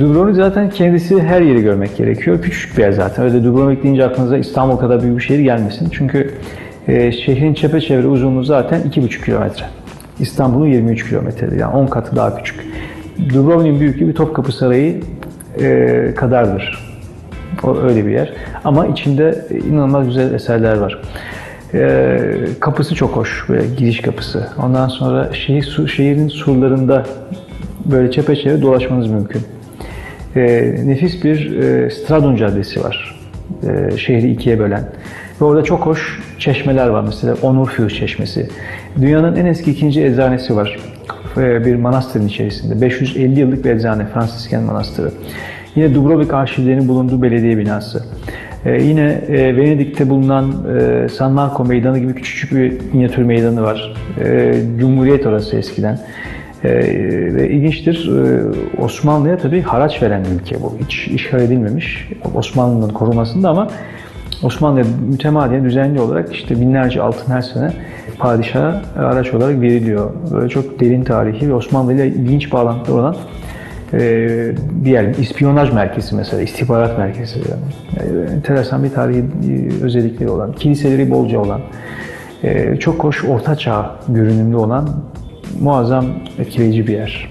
Dubrovnik zaten kendisi her yeri görmek gerekiyor. Küçük bir yer zaten. Öyle Dubrovnik deyince aklınıza İstanbul kadar büyük bir şehir gelmesin. Çünkü e, şehrin çepeçevre uzunluğu zaten 2,5 kilometre. İstanbul'un 23 kilometredir. Yani 10 katı daha küçük. Dubrovnik'in büyüklüğü bir Topkapı Sarayı e, kadardır. O öyle bir yer. Ama içinde inanılmaz güzel eserler var. Ee, kapısı çok hoş, böyle giriş kapısı. Ondan sonra şehir, şehrin surlarında böyle çepeçevre dolaşmanız mümkün. Ee, nefis bir e, Stradun Caddesi var. Ee, şehri ikiye bölen. Ve orada çok hoş çeşmeler var. Mesela Onurfius Çeşmesi. Dünyanın en eski ikinci eczanesi var. Ee, bir manastırın içerisinde. 550 yıllık bir eczane, Fransisken Manastırı. Yine Dubrovnik arşivlerinin bulunduğu belediye binası. Ee, yine e, Venedik'te bulunan e, San Marco Meydanı gibi küçücük bir minyatür meydanı var. E, Cumhuriyet orası eskiden. E, ve ilginçtir, e, Osmanlı'ya tabii haraç veren ülke bu. Hiç işgal edilmemiş Osmanlı'nın korumasında ama Osmanlı'ya mütemadiyen düzenli olarak işte binlerce altın her sene padişaha araç olarak veriliyor. Böyle çok derin tarihi ve Osmanlı ile ilginç bağlantıları olan e, bir yer. Merkezi mesela, istihbarat merkezi. Yani. Yani enteresan bir tarihi e, özellikleri olan, kiliseleri bolca olan, e, çok hoş orta çağ görünümlü olan muazzam etkileyici bir yer.